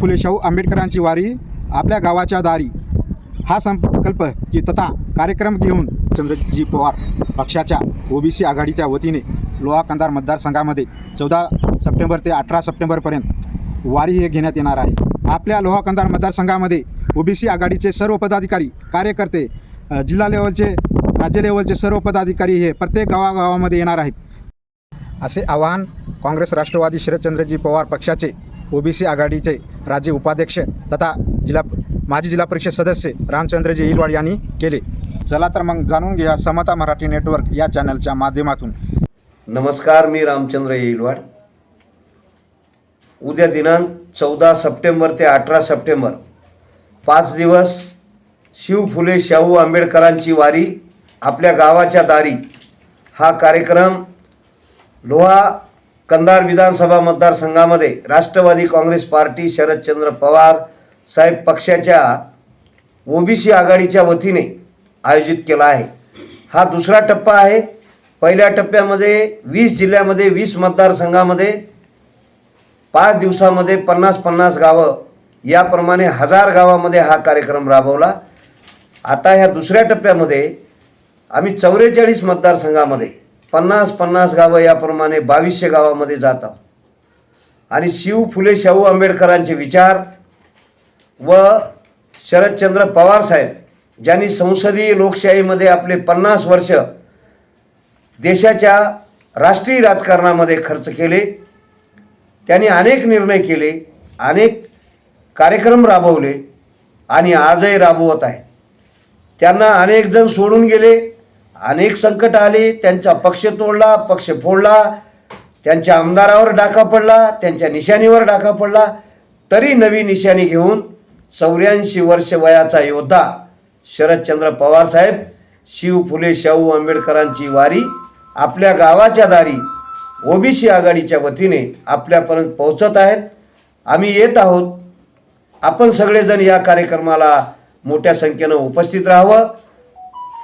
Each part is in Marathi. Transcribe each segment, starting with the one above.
फुले शाहू आंबेडकरांची वारी आपल्या गावाच्या दारी. हा संकल्प की तथा कार्यक्रम घेऊन चंद्रजी पवार पक्षाच्या ओबीसी आघाडीच्या वतीने लोहा कंधार मतदारसंघामध्ये चौदा सप्टेंबर ते अठरा सप्टेंबरपर्यंत वारी हे घेण्यात येणार आहे. आपल्या लोहा कंधार मतदारसंघामध्ये ओबीसी आघाडीचे सर्व पदाधिकारी कार्यकर्ते जिल्हा लेवलचे राज्य लेवलचे सर्व पदाधिकारी हे प्रत्येक गावागावामध्ये येणार आहेत. असे आवाहन काँग्रेस राष्ट्रवादी शरदचंद्रजी पवार पक्षाचे ओबीसी आघाडीचे राज्य उपाध्यक्ष तथा जिल्हा माजी जिल्हा परिषद सदस्य रामचंद्रजी इलवाड यांनी केले. चला तर मग जाणून घ्या समता मराठी नेटवर्क या चॅनलच्या माध्यमातून. नमस्कार मी रामचंद्र येईलवाड उद्या दिनांक चौदा सप्टेंबर ते अठरा सप्टेंबर पाच दिवस शिव फुले शाहू आंबेडकरांची वारी आपल्या गावाच्या दारी. हा कार्यक्रम लोहा कंधार विधानसभा मतदारसंघामध्ये राष्ट्रवादी काँग्रेस पार्टी शरदचंद्र पवार साहेब पक्षाच्या ओबीसी आघाडीच्या वतीने आयोजित केला आहे. हा दुसरा टप्पा आहे. पहिल्या टप्प्यामध्ये वीस जिल्ह्यामध्ये वीस मतदारसंघामध्ये पाच दिवसामध्ये पन्नास पन्नास गावं याप्रमाणे हजार गावामध्ये हा कार्यक्रम राबवला. आता ह्या दुसऱ्या टप्प्यामध्ये आम्ही चौवेचाळीस मतदारसंघामध्ये पन्नास पन्नास गावं याप्रमाणे बावीसशे गावामध्ये जात आहोत आणि शिव फुले शाहू आंबेडकरांचे विचार व शरदचंद्र पवार साहेब ज्यांनी संसदीय लोकशाहीमध्ये आपले पन्नास वर्ष देशाच्या राष्ट्रीय राजकारणामध्ये खर्च केले त्यांनी अनेक निर्णय केले अनेक कार्यक्रम राबवले आणि आजही राबवत आहेत. त्यांना अनेक जण सोडून गेले. अनेक संकट आले त्यांचा पक्ष तोडला पक्ष फोडला त्यांच्या आमदारावर डाका पडला त्यांच्या निशाणीवर डाका पडला. तरी नवी निशाणी घेऊन चौऱ्याऐंशी वर्ष वयाचा योद्धा शरदचंद्र पवार साहेब शिव फुले शाहू आंबेडकरांची वारी आपल्या गावाच्या दारी ओबीसी आघाडीच्या वतीने आपल्यापर्यंत पोहोचत आहेत. आम्ही येत आहोत. आपण सगळेजण या कार्यक्रमाला मोठ्या संख्येनं उपस्थित राहावं.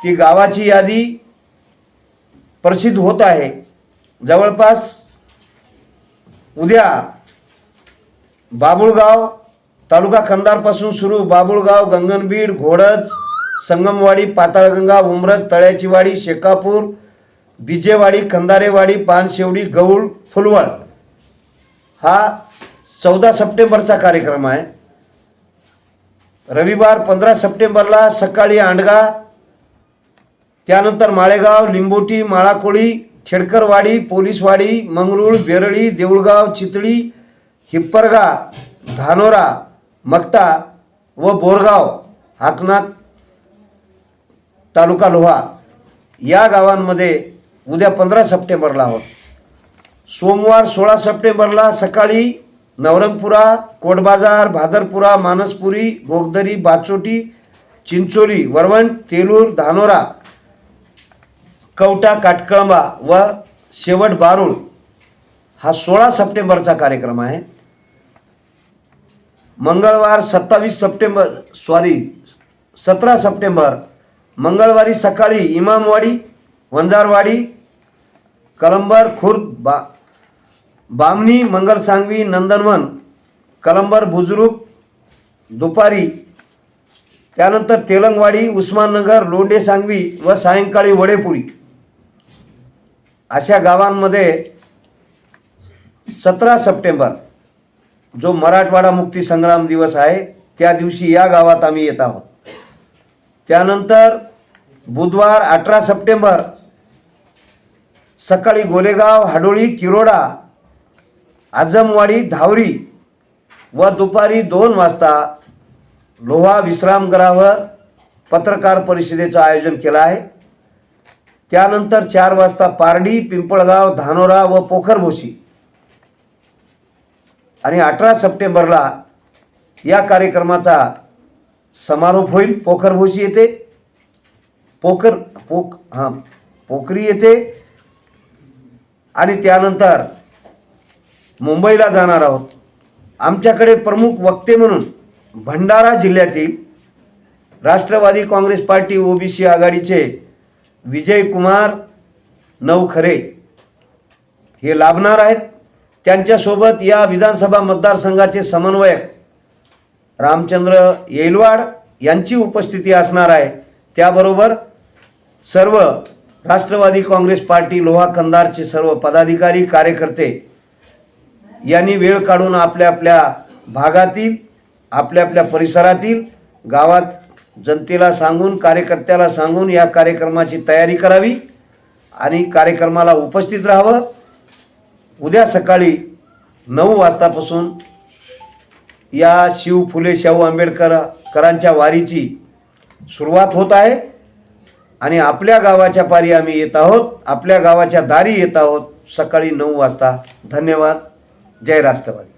ती गावाची यादी प्रसिद्ध होत आहे. जवळपास उद्या बाबुळगाव तालुका खंदारपासून सुरू बाबुळगाव गंगनबीड घोडज संगमवाडी पाताळगंगा उमरज तळ्याची वाडी शेकापूर बिजेवाडी खंदारेवाडी पानशेवडी गौळ फुलवळ हा चौदा सप्टेंबरचा कार्यक्रम आहे. रविवार पंधरा सप्टेंबरला सकाळी आंडगा त्यानंतर माळेगाव लिंबोटी माळाकोळी खेडकरवाडी पोलीसवाडी मंगरूळ बेरळी देऊळगाव चितळी हिप्परगा धानोरा मक्ता व बोरगाव हाकनाथ तालुका लोहा या गावांमध्ये उद्या पंधरा सप्टेंबरला आहोत. सोमवार सोळा सप्टेंबरला सकाळी नवरंगपुरा कोटबाजार भादरपुरा मानसपुरी गोगदरी बाचोटी चिंचोली वरवण तेलूर धानोरा कवटा काटकळंबा व शेवट बारूळ हा सोळा सप्टेंबरचा कार्यक्रम आहे. मंगळवार सत्तावीस सप्टेंबर सॉरी सतरा सप्टेंबर मंगळवारी सकाळी इमामवाडी वंजारवाडी कलंबर खुर्द बा बामणी मंगलसांगवी नंदनवन कलंबर बुजुर्ग दुपारी त्यानंतर तेलंगवाडी उस्माननगर लोंढे सांगवी व सायंकाळी वडेपुरी. अशा गावांमध्ये सतरा सप्टेंबर जो मराठवाडा मुक्ती संग्राम दिवस आहे त्या दिवशी या गावात आम्ही येत आहोत. त्यानंतर बुधवार अठरा सप्टेंबर सकाळी गोलेगाव हाडोळी किरोडा आजमवाडी धावरी व दुपारी दोन वाजता लोहा विश्रामगृहावर पत्रकार परिषदेचं आयोजन केलं आहे. त्यानंतर चार वाजता पारडी पिंपळगाव धानोरा व पोखरभोशी आणि अठरा सप्टेंबरला या कार्यक्रमाचा समारोप होईल. पोखरभोशी येथे. पोखर पोक हां पोखरी येथे. आणि त्यानंतर मुंबईला जाणार आहोत. आमच्याकडे प्रमुख वक्ते म्हणून भंडारा जिल्ह्यातील राष्ट्रवादी काँग्रेस पार्टी ओबीसी आघाडीचे विजयकुमार नवखरे हे लाभणार आहेत. त्यांच्यासोबत या विधानसभा मतदारसंघाचे समन्वयक रामचंद्र येलवाड यांची उपस्थिती असणार आहे. त्याबरोबर सर्व राष्ट्रवादी काँग्रेस पार्टी लोहा कंदारचे सर्व पदाधिकारी कार्यकर्ते यांनी वेळ काढून आपल्या आपल्या भागातील आपल्या आपल्या परिसरातील गावात जनतेला सांगून कार्यकर्त्याला सांगून या कार्यक्रमाची तयारी करावी आणि कार्यक्रमाला उपस्थित राहावं. उद्या सकाळी नऊ वाजतापासून या शिव फुले शाहू आंबेडकरांच्या वारीची सुरुवात होत आहे आणि आपल्या गावाच्या पारी आम्ही येत आहोत आपल्या गावाच्या दारी येत आहोत. सकाळी नऊ वाजता. धन्यवाद. जय राष्ट्रवादी.